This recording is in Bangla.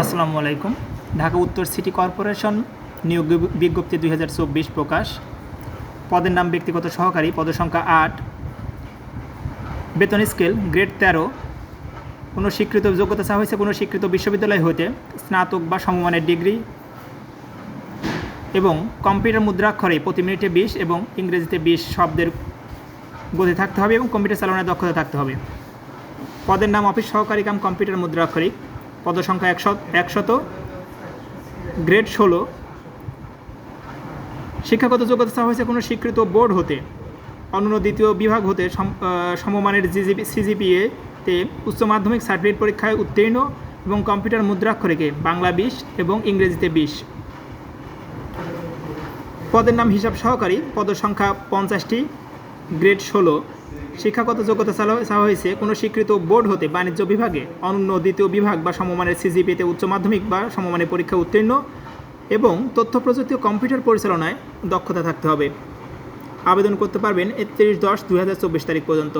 আসসালামু আলাইকুম। ঢাকা উত্তর সিটি কর্পোরেশন নিয়োগ বিজ্ঞপ্তি দুই হাজার চব্বিশ প্রকাশ। পদের নাম ব্যক্তিগত সহকারী, পদসংখ্যা আট। বেতন স্কেল গ্রেড তেরো। কোনো স্বীকৃত যোগ্যতা চা হয়েছে কোনো স্বীকৃত বিশ্ববিদ্যালয় হতে স্নাতক বা সমমানের ডিগ্রি এবং কম্পিউটার মুদ্রাক্ষরে প্রতি মিনিটে বিশ এবং ইংরেজিতে বিশ শব্দের গতি থাকতে হবে এবং কম্পিউটার চালানোর দক্ষতা থাকতে হবে। পদের নাম অফিস সহকারী কাম কম্পিউটার মুদ্রাক্ষরিক। পদসংখ্যা একশো, একশত, গ্রেড ষোলো। শিক্ষাগত যোগ্যতা চাওয়া হয়েছে কোনো স্বীকৃত বোর্ড হতে। অন্য দ্বিতীয় বিভাগ হতে সমমানের জিজিপি সিজিপিএতে উচ্চ মাধ্যমিক সার্টিফিকেট পরীক্ষায় উত্তীর্ণ এবং কম্পিউটার মুদ্রাক্ষরিকে বাংলা বিশ এবং ইংরেজিতে বিশ। পদের নাম হিসাব সহকারী, পদসংখ্যা পঞ্চাশটি, গ্রেড ষোলো। শিক্ষাগত যোগ্যতা চাওয়া হয়েছে কোনো স্বীকৃত বোর্ড হতে বাণিজ্য বিভাগে, অনন্য দ্বিতীয় বিভাগ বা সমমানের সিজিপিতে উচ্চ মাধ্যমিক বা সমমানের পরীক্ষা উত্তীর্ণ এবং তথ্য প্রযুক্তি ও কম্পিউটার পরিচালনায় দক্ষতা থাকতে হবে। আবেদন করতে পারবেন একত্রিশ দশ দু তারিখ পর্যন্ত।